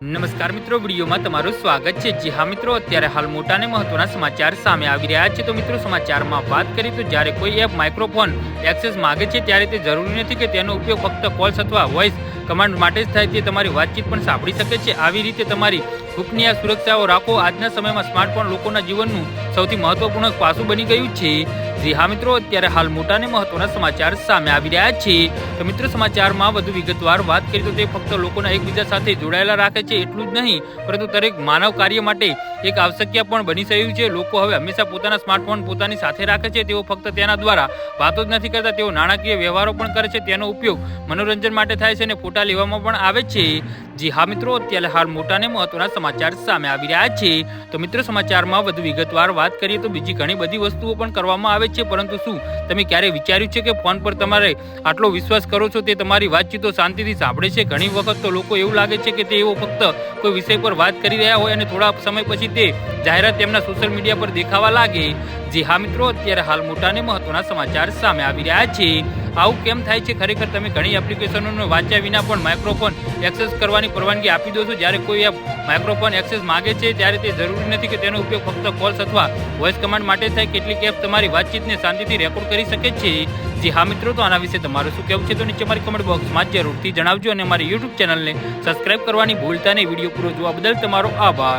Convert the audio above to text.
નમસ્કાર મિત્રો, વિડીયોમાં તમારું સ્વાગત છે. જી હા મિત્રો, અત્યારે હાલ મોટા અને મહત્વના સમાચાર સામે આવી રહ્યા છે. તો મિત્રો, સમાચારમાં વાત કરીએ તો જ્યારે કોઈ એપ માઇક્રોફોન એક્સેસ માગે છે, ત્યારે તે જરૂરી નથી કે તેનો ઉપયોગ ફક્ત કોલ્સ અથવા વોઇસ કમાન્ડ માટે જ થાય. તે તમારી વાતચીત પણ સાંભળી શકે છે. આવી રીતે તમારી ગુપનીય સુરક્ષાઓ રાખો. આજના સમયમાં સ્માર્ટફોન લોકોના જીવનનું સૌથી મહત્વપૂર્ણ પાસું બની ગયું છે. જી હા મિત્રો, અત્યારે હાલ મોટા અને મહત્વના સમાચાર સામે આવી રહ્યા છે. તો મિત્રો, સમાચારમાં વધુ વિગતવાર વાત કરીએ તો તે ફક્ત લોકોના એકબીજા સાથે જોડાયેલા રાખે છે, એટલું જ નહીં, પરંતુ દરેક માનવ કાર્ય માટે એક આવશ્યકીય પણ બની રહ્યું છે. લોકો હવે હંમેશા પોતાના સ્માર્ટફોન પોતાની સાથે રાખે છે, તેઓ ફક્ત તેના દ્વારા વાતો જ નથી કરતા, તેઓ નાણાકીય વ્યવહારો પણ કરે છે, તેનો ઉપયોગ મનોરંજન માટે થાય છે અને ફોટા લેવામાં પણ આવે છે. જી હા મિત્રો, અત્યારે હાલ મોટા અને મહત્વના સમાચાર સામે આવી રહ્યા છે. તો મિત્રો, સમાચારમાં વધુ વિગતવાર વાત કરીએ તો બીજી ઘણી બધી વસ્તુઓ પણ કરવામાં આવે છે, પરંતુ શું? તમે ક્યારે વિચાર્યું છે કે ફોન પર તમારે આટલો વિશ્વાસ કરો છો? તે તમારી વાતચીતો શાંતિથી સાંભળે છે. ઘણી વખત તો લોકો એવું લાગે છે કે તેઓ ફક્ત કોઈ વિષય પર વાત કરી રહ્યા હોય અને થોડા સમય પછી તે જાહેરાત તેમના સોશિયલ મીડિયા પર દેખાવા લાગે. જી હા મિત્રો, અત્યારે હાલ મોટા અને મહત્વના સમાચાર સામે આવી રહ્યા છે. આવું કેમ થાય છે? ખરેખર તમે ઘણી એપ્લિકેશનોને વાંચ્યા વિના પણ માઇક્રોફોન એક્સેસ કરવાની પરવાનગી આપી દો છો. જ્યારે કોઈ એપ માઇક્રોફોન એક્સેસ માગે છે, ત્યારે તે જરૂરી નથી કે તેનો ઉપયોગ ફક્ત કોલ્સ અથવા વોઇસ કમાન્ડ માટે થાય. કેટલીક એપ તમારી વાતચીતને શાંતિથી રેકોર્ડ કરી શકે છે. જી હા મિત્રો, તો આના વિશે તમારું શું કહેવું છે? તો નીચે મારી કમેન્ટ બોક્સમાં જરૂરથી જણાવજો અને મારી યુટ્યુબ ચેનલને સબસ્ક્રાઇબ કરવાની ભૂલતા નહીં. વીડિયો પૂરો જોવા બદલ તમારો આભાર.